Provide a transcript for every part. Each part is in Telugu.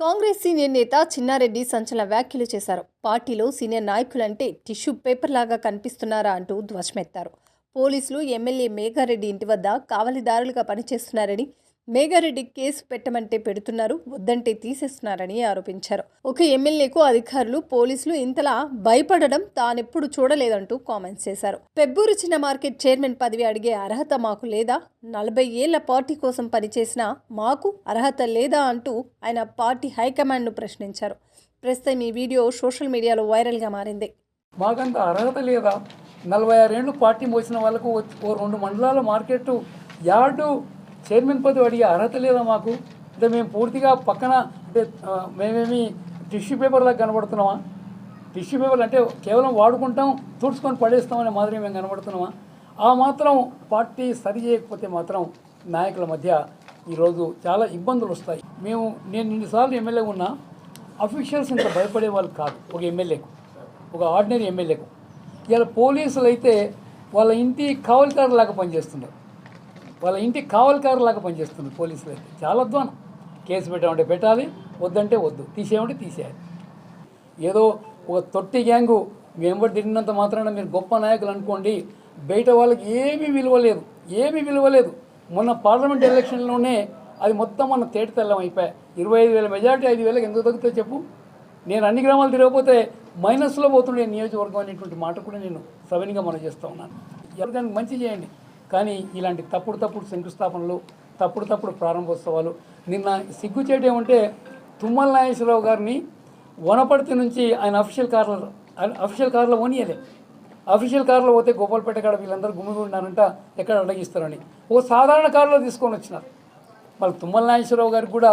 కాంగ్రెస్ సీనియర్ నేత చిన్నారెడ్డి సంచలన వ్యాఖ్యలు చేశారు. పార్టీలో సీనియర్ నాయకులంటే టిష్యూ పేపర్ లాగా కనిపిస్తున్నారా అంటూ ధ్వజమెత్తారు. పోలీసులు ఎమ్మెల్యే మేఘారెడ్డి ఇంటి వద్ద కావలిదారులుగా పనిచేస్తున్నారని మేఘారెడ్డి కేసు పెట్టమంటే పెడుతున్నారు వద్దంటే తీసేస్తున్నారని ఆరోపించారు. ఒక ఎమ్మెల్యేకు అధికారులు పోలీసులు ఇంతలా భయపడడం తానెప్పుడు చూడలేదంటూ కామెంట్స్ చేశారు. పెబ్బూరు చిన్న మార్కెట్ చైర్మన్ పదవి అడిగే అర్హత మాకు లేదా? నలభై ఏళ్ళ పార్టీ కోసం పనిచేసిన మాకు అర్హత లేదా అంటూ ఆయన పార్టీ హైకమాండ్ను ప్రశ్నించారు. ప్రస్తుతం ఈ వీడియో సోషల్ మీడియాలో వైరల్గా మారింది. మాకంత అర్హత లేదా? నలభై ఆరేళ్ళు పార్టీ మోసిన వాళ్ళకు ఓ- రెండు మండలాల మార్కెట్ యార్డు చైర్మన్ పదవి అడిగే అర్హత లేదా మాకు? అంటే మేము పూర్తిగా పక్కన అంటే మేమేమి టిష్యూ పేపర్లా కనబడుతున్నామా? టిష్యూ పేపర్లు అంటే కేవలం వాడుకుంటాం తుడుచుకొని పడేస్తామనే మాదిరి మేము కనబడుతున్నామా? ఆ మాత్రం పార్టీ సరి చేయకపోతే మాత్రం నాయకుల మధ్య ఈరోజు చాలా ఇబ్బందులు వస్తాయి. మేము నేను ఇన్నిసార్లు ఎమ్మెల్యే ఉన్నా అఫీషియల్స్ ఇంత భయపడే వాళ్ళు కాదు ఒక ఎమ్మెల్యేకు ఒక ఆర్డినరీ ఎమ్మెల్యేకు. ఇలా పోలీసులు అయితే వాళ్ళ ఇంటి కావలికారులాగా పనిచేస్తున్నారు వాళ్ళ ఇంటి కావలికారులాగా పనిచేస్తుంది పోలీసులు అయితే. చాలా అధ్వానం. కేసు పెట్టామంటే పెట్టాలి వద్దంటే వద్దు. తీసేయమంటే తీసేయాలి. ఏదో ఒక తొట్టి గ్యాంగు మేము తిరిగినంత మాత్రాన మీరు గొప్ప నాయకులు అనుకోండి బయట వాళ్ళకి ఏమీ విలువ లేదు. ఏమీ విలువ లేదు. మొన్న పార్లమెంట్ ఎలక్షన్లోనే అది మొత్తం మన తేట తెల్లం అయిపోయాయి ఇరవై ఐదు వేల మెజార్టీ ఐదు వేలకు ఎందుకు తగ్గుతుందో చెప్పు? నేను అన్ని గ్రామాలు తిరగకపోతే మైనస్లో పోతుండే నియోజకవర్గం అనేటువంటి మాట కూడా నేను సవినిగా మనం చేస్తూ ఉన్నాను. ఎవరికైనా మంచి చేయండి. కానీ ఇలాంటి తప్పుడు తప్పుడు శంకుస్థాపనలు తప్పుడు తప్పుడు ప్రారంభోత్సవాలు నిన్న సిగ్గుచేటు ఏమంటే తుమ్మల నాగేశ్వరరావు గారిని వనపర్తి నుంచి ఆయన అఫీషియల్ కార్లో ఆయన అఫీషియల్ కార్లో ఓనియలే అఫీషియల్ కార్లో పోతే గోపాల్పేట కాడ వీళ్ళందరూ గుమ్మి ఉన్నారంట ఎక్కడ అడగిస్తారని ఓ సాధారణ కారులో తీసుకొని వచ్చినారు. వాళ్ళు తుమ్మల నాగేశ్వరరావు గారికి కూడా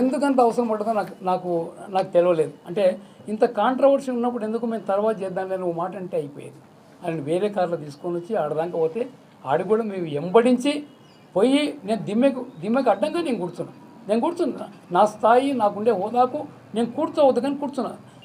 ఎందుకంత అవసరం పడుతుందో నాకు నాకు నాకు తెలియలేదు అంటే ఇంత కాంట్రవర్సీ ఉన్నప్పుడు ఎందుకు మేము తర్వాత చేద్దాం నేను మాట అంటే అయిపోయేది. ఆయన వేరే కార్లో తీసుకొని వచ్చి ఆడదాకా పోతే ఆడి కూడా మేము ఎంబడించి పోయి నేను దిమ్మెకు దిమ్మెకు అడ్డంగా నేను కూర్చున్నాను నేను కూర్చున్నా. నా స్థాయి నాకుండే హోదాకు నేను కూర్చోవద్దు కానీ కూర్చున్నా.